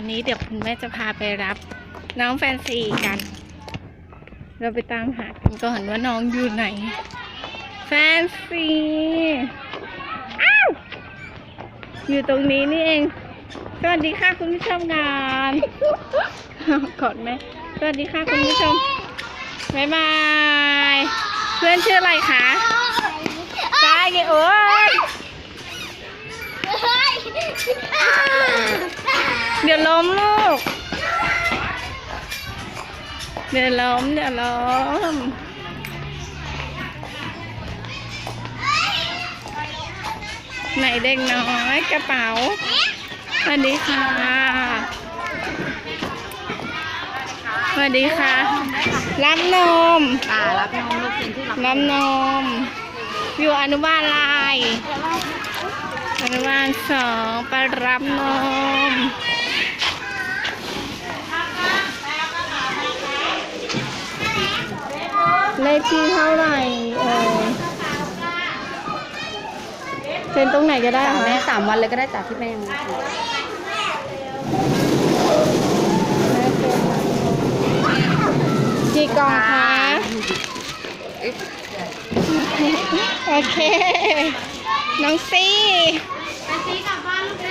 วันนี้เดี๋ยวคุณแม่จะพาไปรับ น้องแฟนซีกัน เราไปตามหากันก่อนว่าน้องอยู่ไหน แฟนซีอ้าวอยู่ตรงนี้นี่เอง สวัสดีค่ะคุณผู้ชมงานกอดแม่สวัสดีค่ะคุณผู้ชมบ๊ายบาย เพื่อนชื่ออะไรคะกายเกโอ้ย เดี๋ยวล้มลูก เดี๋ยวล้มเดี๋ยวล้มไหนเด็กน้อยกระเป๋าสวัสดีค่ะสวัสดีค่ะ รับนมอ่ารับน้องลูกเป็นที่รับรับนม อยู่อนุบาลอะไรอนุบาลสองไปรับนม เลขที่เท่าไหร่เออเซ็นตรงไหนก็ได้จ่าค่ะแม่สามวันเลยก็ได้จ่าที่แม่ยังไม่ถูกกี่กล่องคะ โอเค น้องซี่